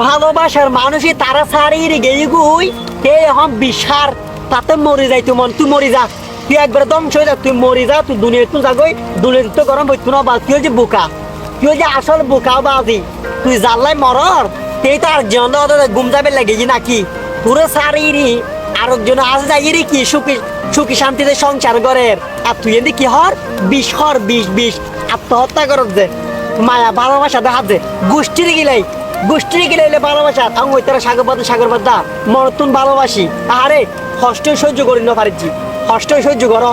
ভালোবাসার মানুষই তারা সারিয়ে গেই গুই। কে এখন বিশার, তাতে মরে যাই তুই, মন তুই মরি যা। তুই একবার ধ্বংস হয়ে যা, তুই মরি যা, তুই দুনিয়া তুই যাগই। দুনিয়া তো গরম হইতো না বা তুই যে বোকা। তুই যে আসল বোকা বাজি। তুই জানলাই মরর। তেই তো আরেকজন ঘুম যাবে লেগেছি নাকি? পুরো সারিরি আরেকজন আজ যাই কি? সুখী সুখী শান্তিতে সংসার করের আর তুই এদি কি হর? বিষ হর, বিষ বিষ। আত্মহত্যা করত যে। মায়া, ভালোবাসা দেখা যে। গোষ্ঠীর গিলাই। গোষ্ঠীর গিলাইলে ভালোবাসা আমি ওই তারা সাগর বাদা সাগর বাদা মরতুন ভালোবাসি। আরে কষ্ট সহ্য করি না পারিছি। কষ্ট সহ্য কর।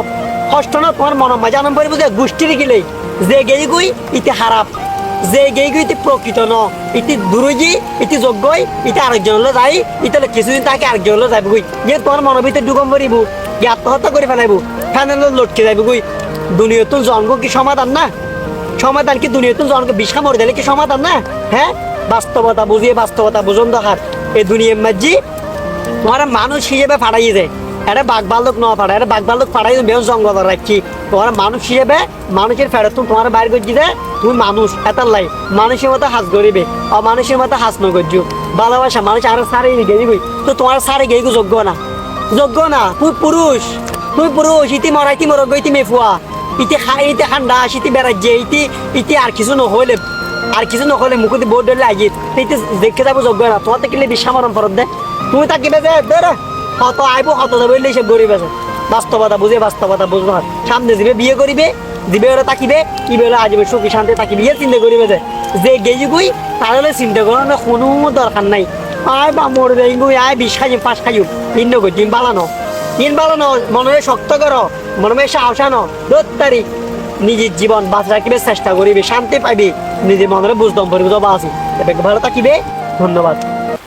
কষ্ট না, তোমার মন মাঝে আনন্দ পারিব যে গোষ্ঠীর গিলাই যে গেই গুই, ইতি হারাপ। যে গেই গই, ইতি প্রকৃত ন। ইতি দূরজি ইতি যোগ্যই, ইতি আরেকজনলৈ যাই ইতালে কিছুদিন তাকে আরেকজনলৈ যাইব গই। যে তোমার মনের ভিতরে ডুবম পারিব কি আত্মহত্যা করে ফেলাইব। ফ্যানেল লটকে যাইব গই। দুনিয়াতুন জন্ম কি সমাধান না? সমাধান কি দুনিয়াতুন জন্মকে বিষা মরে দিলে কি সমাধান না? হ্যাঁ? বাস্তবতা বুঝিয়ে বাস্তবতা বুঝুন দরকার। এই দুনিয়ার মাঝি, তোমার মানুষ হিসেবে ফাড়াই যায় এটা বাঘ বালক ন ফাড়া এটা বাঘ বালক ফাড়াই বেশ জঙ্গল রাখছি। তোমার মানুষ হিসেবে মানুষের ফেরত তুমি তোমার বাইর করছি যে তুমি মানুষ, এটার লাই। মানুষের মতো হাস করিবে আর মানুষের মতো হাস নগর্য ভালোবাসা মানুষ আর সারে গেয়ে দিবি তো তোমার সারে গেয়ে যোগ্য না? যোগ্য না? তুই পুরুষ। তুই পুরুষ, ইতি মরা ইতি মরগ ইতি মেফুয়া। ইতি খাই ইতি ঠান্ডা ইতি বেড়াচ্ছে ইতি ইতি আর কিছু নহলে আর কিছু নহলে মুখতে বোর্ড ধরলে আগে ইতি দেখে যাব যোগ্য না। তোমার থেকে বিশ্বামরণ ফরত দে? তুমি তাকিবে যে বেড়ে হত আইব হত যাবে সে গরিব আছে বাস্তবতা বুঝে বাস্তবতা বুঝব। সামনে দিবে বিয়ে করিবে দিবে ওরা তাকিবে কি বেলে আসবে সুখী শান্তি তাকিবে ইয়ে চিন্তা করিবে যে। যে গেজি গুই তাহলে চিন্তা করো না কোনো দরকার নাই। আয় বা মরে যাই গুই আয় বিষ খাই পাঁচ খাই ভিন্ন করি দিন বালানো দিন বালানো মনে শক্ত করো মনে সাহস আনো। দত্তারি নিজের জীবন বাঁচ রাখিবে, চেষ্টা করিবে, শান্তি পাইবে। নিজের মনে বুঝদম পরিবে বাঁচি। ভালো থাকিবে। ধন্যবাদ।